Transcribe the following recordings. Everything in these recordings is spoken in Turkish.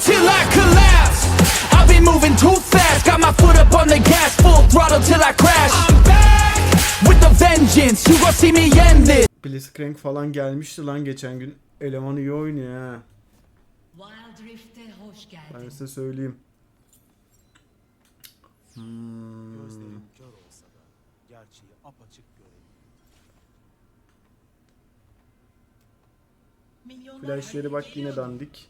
till I collapse. I've been moving too fast, got my foot up on the gas, full throttle till I crash. I'm back with the vengeance. You gon' see me end this. Blitzcrank falan gelmişti lan geçen gün. Eleman iyi oynuyor ha. Wild Rift'e hoş Ben geldin. size söyleyeyim. Hmm. Flashleri bak yine dandik.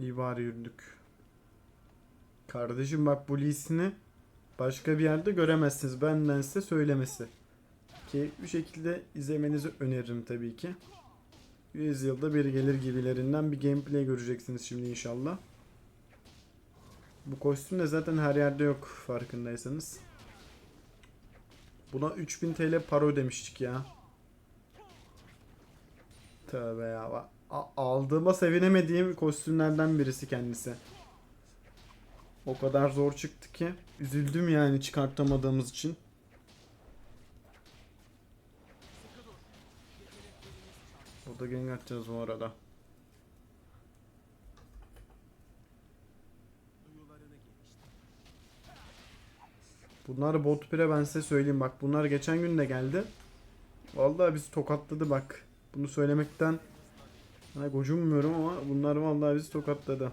İyi bari yürüdük. Kardeşim bak bu leasini başka bir yerde göremezsiniz. Benden size söylemesi. Bu şekilde izlemenizi öneririm tabii ki. 100 yılda bir gelir gibilerinden bir gameplay göreceksiniz şimdi inşallah. Bu kostüm de zaten her yerde yok farkındaysanız. Buna 3000 TL para ödemiştik ya. Tövbe ya. A- aldığıma sevinemediğim kostümlerden birisi kendisi. O kadar zor çıktı ki. Üzüldüm yani çıkartamadığımız için. Burada gang bu arada. Bunlar bot pire ben size söyleyeyim bak bunlar geçen gün de geldi. Vallahi bizi tokatladı bak. Bunu söylemekten hani gocunmuyorum ama bunlar vallahi bizi tokatladı.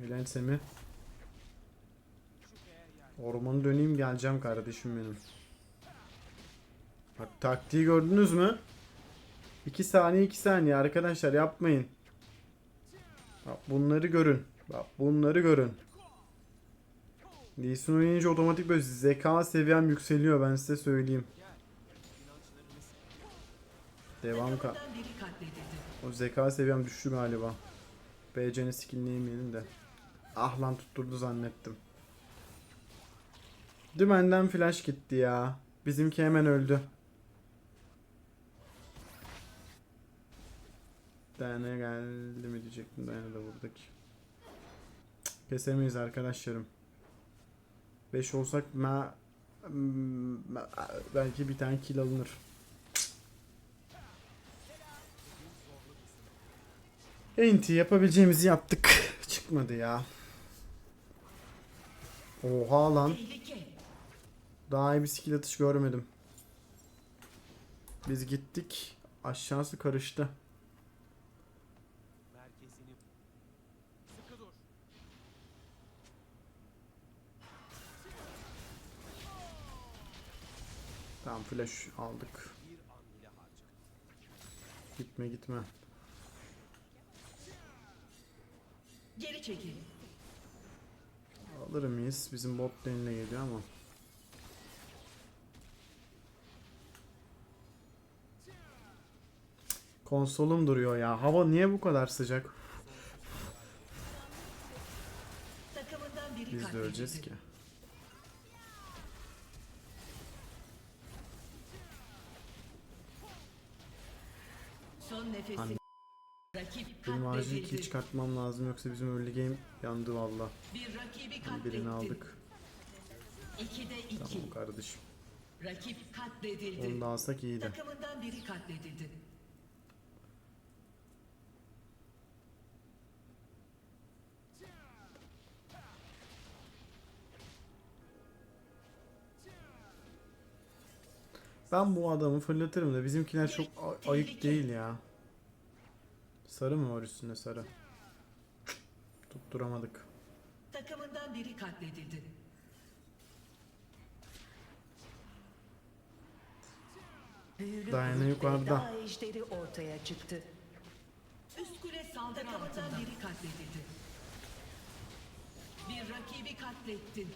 Helal Semih. Ormanı döneyim geleceğim kardeşim benim. Bak taktiği gördünüz mü? 2 saniye 2 saniye arkadaşlar yapmayın. Bak bunları görün. Bak bunları görün. Lee Sin oynayınca otomatik böyle zeka seviyem yükseliyor ben size söyleyeyim. Devam ka. O zeka seviyem düştü galiba. BC'ni skillleyemeyelim de. Ah lan tutturdu zannettim. Dümenden flash gitti ya. Bizimki hemen öldü. Dayana geldi mi diyecektim. Dayana da vurduk. Kesemeyiz arkadaşlarım. 5 olsak ma- belki bir tane kill alınır. Enti yapabileceğimizi yaptık. Çıkmadı ya. Oha lan. Daha iyi bir skill atış görmedim. Biz gittik. Aşağısı karıştı. Merkezini sıkı dur. Tamam flash aldık. Gitme gitme. Geri çekil. Alır mıyız? Bizim bot lane'le geliyor ama. Konsolum duruyor ya. Hava niye bu kadar sıcak? Biz de öleceğiz ki. Son nefesi. Hani- Benim acil kill çıkartmam lazım yoksa bizim early game yandı valla. Bir rakibi Birini aldık. İkide iki. Tamam kardeşim. Rakip katledildi. Onu da alsak iyiydi. Takımından biri katledildi. Ben bu adamı fırlatırım da bizimkiler çok ayık değil ya. Sarı mı var üstünde sarı? Tutturamadık. Takımından biri katledildi. Ve yukarıda. ejderi ortaya çıktı. Üst kule saldırı Takımından biri katledildi. Bir rakibi katlettin.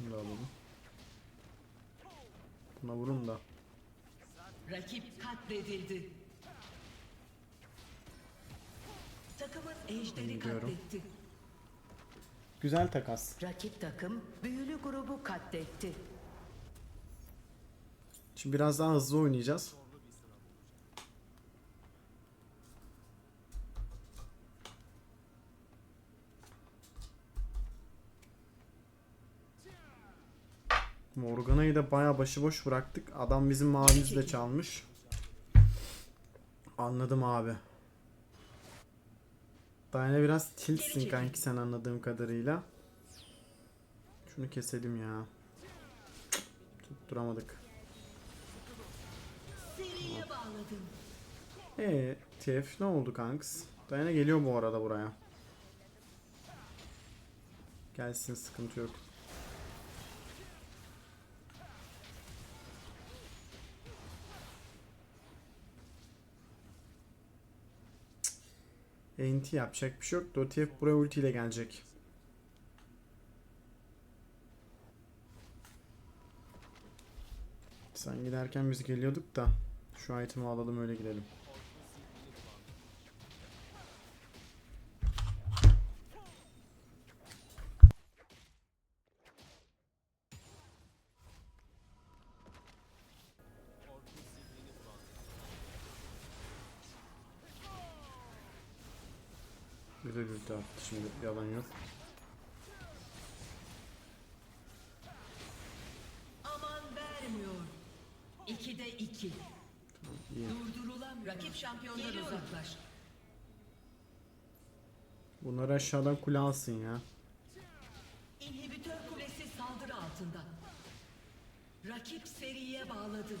Bunu da alalım. Buna vurun da. Rakip katledildi. Takımın ejderi Gidiyorum. katletti. Güzel takas. Rakip takım büyülü grubu katletti. Şimdi biraz daha hızlı oynayacağız. Morgana'yı da bayağı başıboş bıraktık. Adam bizim mavimizi de çalmış. Anladım abi. Diana biraz tiltsin kanki sen anladığım kadarıyla. Şunu keselim ya. Tutturamadık. Eee TF ne oldu kanks? Dayana geliyor bu arada buraya. Gelsin sıkıntı yok. NT yapacak bir şey yok. TF buraya ultiyle gelecek. Sen giderken biz geliyorduk da şu item'i alalım öyle gidelim. Güzel ulti attı şimdi yalan yok. Aman vermiyor. İkide iki. İyi. Durdurulan rakip şampiyonlar uzaklaş. Bunları aşağıdan kule alsın ya. İnhibitör kulesi saldırı altında. Rakip seriye bağladı.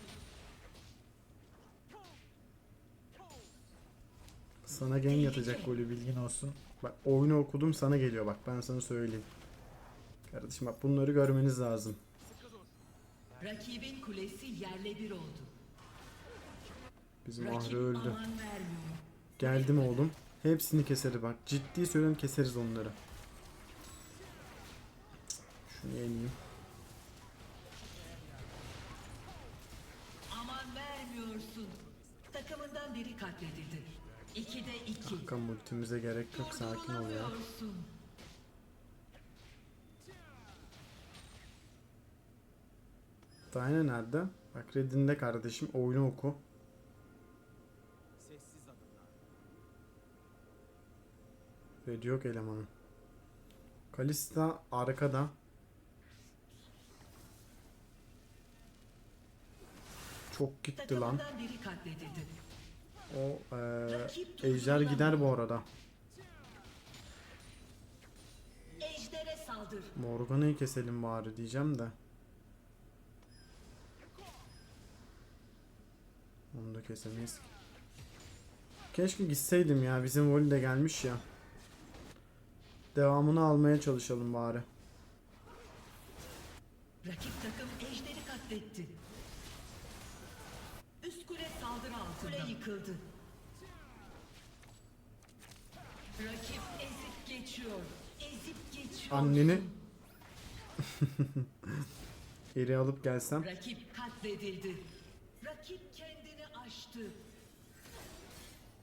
Sana gen yatacak golü bilgin olsun. Bak oyunu okudum sana geliyor bak ben sana söyleyeyim. Kardeşim bak bunları görmeniz lazım. Rakibin kulesi yerle bir oldu. Bizim Ahri öldü. Geldim oğlum. Hepsini keseriz bak. Ciddi söylüyorum keseriz onları. Şunu yeneyim. Aman vermiyorsun. Takımından biri katledildi. İkide iki. Kanka multimize gerek yok sakin ol ya. Dayne nerede? Bak Red'inde kardeşim oyunu oku. Red yok elemanı. Kalista arkada. Çok gitti lan. O eee ejder gider bu arada. Morgana'yı keselim bari diyeceğim de. Onu da kesemeyiz. Keşke gitseydim ya. Bizim voli de gelmiş ya. Devamını almaya çalışalım bari. Rakip takım Ejder'i katletti. Üst kule saldırı altında. Kule yıkıldı. Rakip ezip geçiyor. Ezip geçiyor. Anneni geri alıp gelsem. Rakip katledildi. Rakip kendini aştı.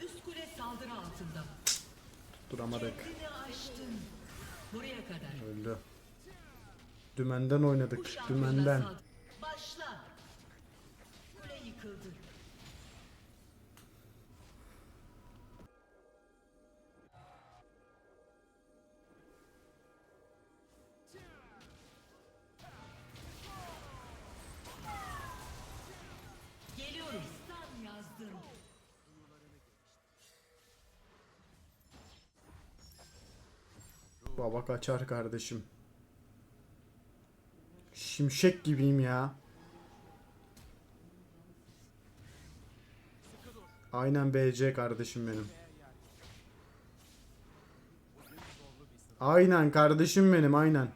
Üst kule saldırı altında. Duramadık. Kendini aştın. Buraya kadar. Öldü. Dümenden oynadık. Dümenden. Başla. Kule yıkıldı. Geliyorum. Sen yazdın. Baba kaçar kardeşim. Şimşek gibiyim ya. Aynen BC kardeşim benim. Aynen kardeşim benim aynen.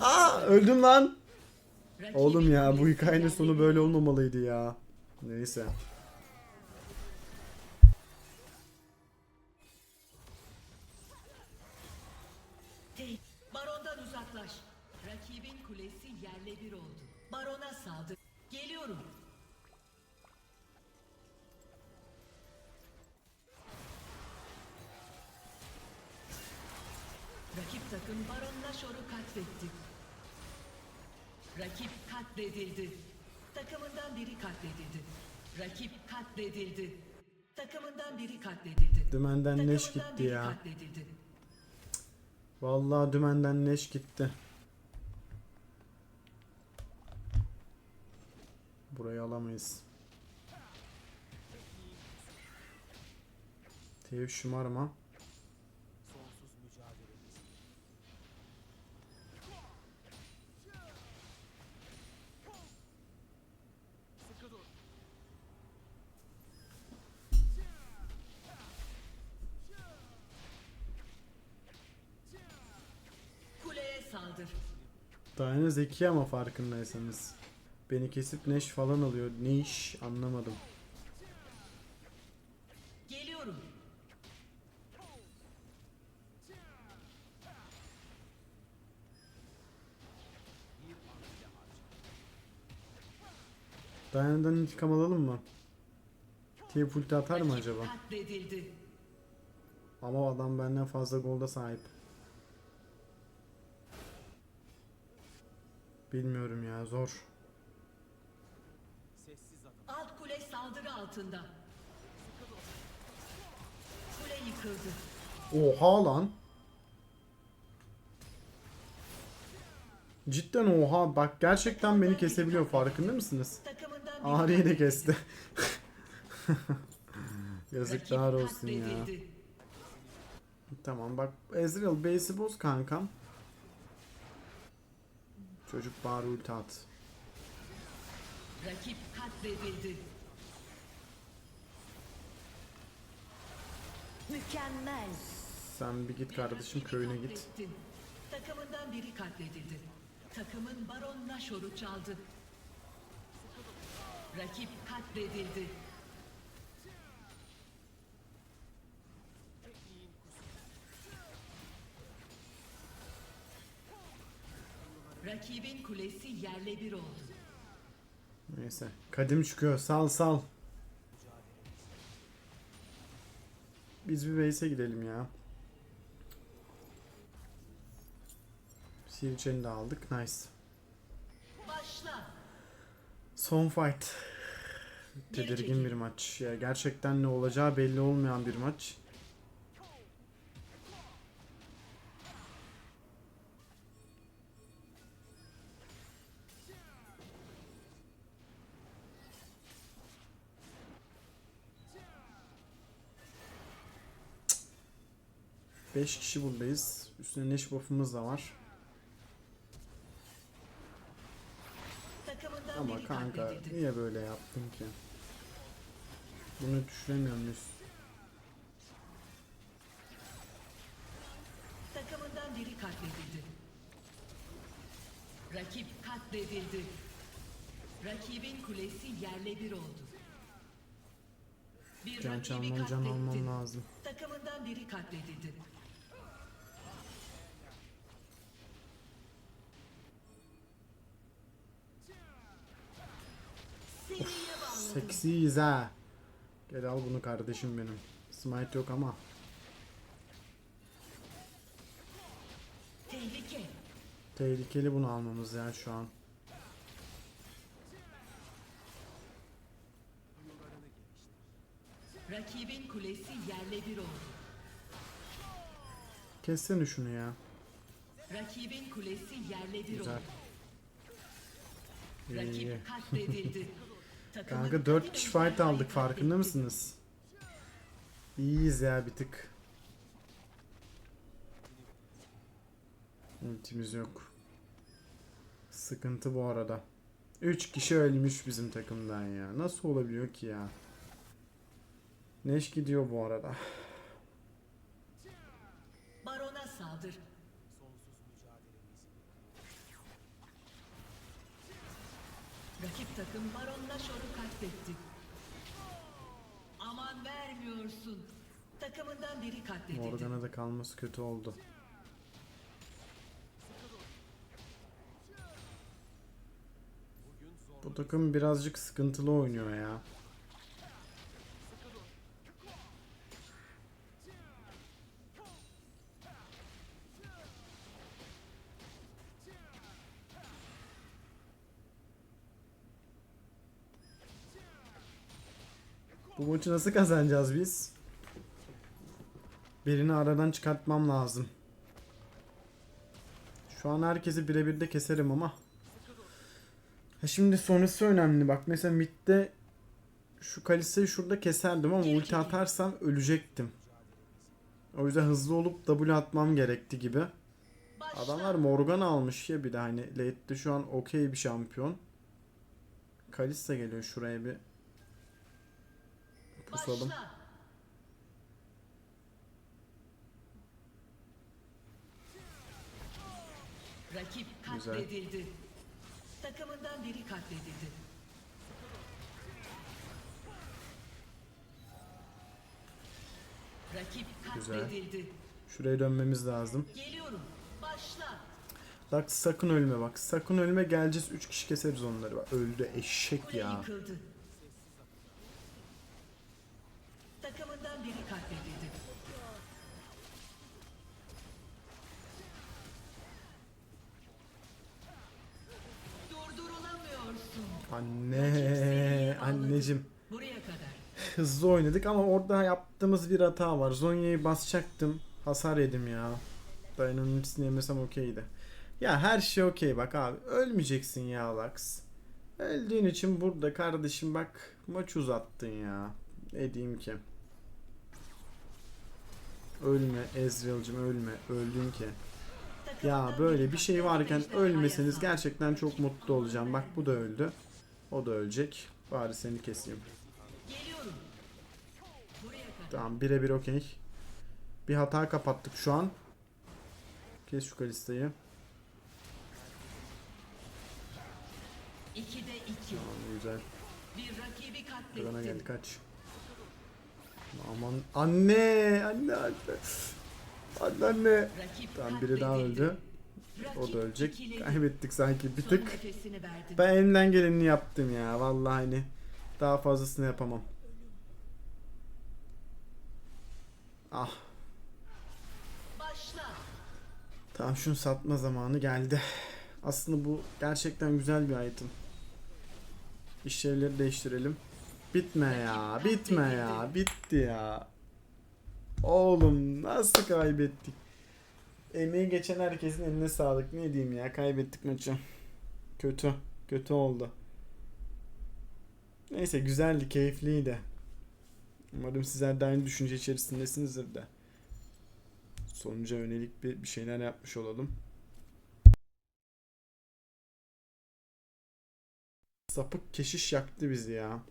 Aa öldüm lan. Oğlum ya bu hikayenin sonu böyle olmamalıydı ya. Neyse. Barondan uzaklaş. Rakibin kulesi yerle bir oldu. Barona saldır. Geliyorum. Rakip takım Baron Nashor'u katletti. Rakip katledildi. Takımından biri katledildi. Rakip katledildi. Takımından biri katledildi. Dümenden leş gitti ya. katledildi. Vallahi dümenden leş gitti. Burayı alamayız. Tev şımarma. Saldır. Diana zeki ama farkındaysanız. Beni kesip Neş falan alıyor. Ne iş anlamadım. Geliyorum. Diana'dan intikam alalım mı? Tev ulti atar mı acaba? Ama adam benden fazla golda sahip. Bilmiyorum ya zor. Sessiz adam. Alt kule saldırı altında. Kule yıkıldı. Oha lan. Cidden oha bak gerçekten beni kesebiliyor farkında mısınız? Takımından biri Ağrı'yı da kesti. Yazıklar olsun ya. Tamam bak Ezreal base'i boz kankam. Çocuk bari ulti at. Rakip katledildi. Mükemmel. Sen bir git kardeşim köyüne git. katlettin. Takımından biri katledildi. Takımın Baron Nashor'u çaldı. Rakip katledildi. Rakibin kulesi yerle bir oldu. Neyse. Kadim çıkıyor. Sal sal. Biz bir base'e gidelim ya. Sivçeni de aldık. Nice. Başla. Son fight. Tedirgin bir maç. Ya gerçekten ne olacağı belli olmayan bir maç. Beş kişi buradayız. Üstüne neş buff'ımız da var. Ama kanka niye böyle yaptın ki? Bunu düşüremiyor muyuz? Takımından biri katledildi. Rakip katledildi. Rakibin kulesi yerle bir oldu. Bir Can çalmam can almam lazım. Takımından biri katledildi. Seksiyiz ha. Gel al bunu kardeşim benim. Smite yok ama. Tehlike. Tehlikeli bunu almamız ya şu an. Rakibin kulesi yerle bir oldu. Kessene şunu ya. Rakibin kulesi yerle bir Güzel. oldu. İyi. Rakip katledildi. Kanka 4 en kişi fight aldık farkında mısınız? İyiyiz ya bir tık. Ultimiz yok. Sıkıntı bu arada. 3 kişi ölmüş bizim takımdan ya. Nasıl olabiliyor ki ya? Neş gidiyor bu arada. Barona saldır. Takım Baron Nashor'u katletti. Aman vermiyorsun. Takımından biri katledildi. Morgana da kalması kötü oldu. Bu takım birazcık sıkıntılı oynuyor ya. Maçı nasıl kazanacağız biz? Birini aradan çıkartmam lazım. Şu an herkesi birebir de keserim ama. Ha şimdi sonrası önemli. Bak mesela midde şu Kalisa'yı şurada keserdim ama ulti atarsam ölecektim. O yüzden hızlı olup W atmam gerekti gibi. Adamlar Morgan almış ya bir de hani late'de şu an okey bir şampiyon. Kalista geliyor şuraya bir pusalım. Rakip Güzel. katledildi. Takımından biri katledildi. Rakip Güzel. katledildi. Şuraya dönmemiz lazım. Geliyorum. Başla. Bak sakın ölme bak. Sakın ölme geleceğiz 3 kişi keseriz onları. Bak öldü eşek Kule ya. yıkıldı. Hızlı oynadık ama orada yaptığımız bir hata var. Zonya'yı basacaktım. Hasar yedim ya. Dayanın ultisini yemesem okeydi. Ya her şey okey bak abi. Ölmeyeceksin ya Lux. Öldüğün için burada kardeşim bak maç uzattın ya. Ne diyeyim ki. Ölme Ezreal'cım ölme. Öldün ki. Ya böyle bir şey varken ölmeseniz gerçekten çok mutlu olacağım. Bak bu da öldü. O da ölecek. Bari seni keseyim. Tamam birebir okey. Bir hata kapattık şu an. Kes şu kalistayı. İkide iki. Tamam güzel. Bir rakibi Krana gel katletti. kaç. Aman anne anne anne. Anne anne. Tamam biri daha öldü. O da ölecek. Kaybettik sanki bir tık. Ben elimden geleni yaptım ya. Vallahi hani daha fazlasını yapamam. Ah. Başla. Tamam şunu satma zamanı geldi. Aslında bu gerçekten güzel bir item. İşlevleri değiştirelim. Bitme ya, bitme ya, bitti ya. Oğlum nasıl kaybettik? Emeği geçen herkesin eline sağlık. Ne diyeyim ya, kaybettik maçı. Kötü, kötü oldu. Neyse güzeldi, keyifliydi. Umarım sizler de aynı düşünce içerisindesinizdir de. Sonuca yönelik bir, bir şeyler yapmış olalım. Sapık keşiş yaktı bizi ya.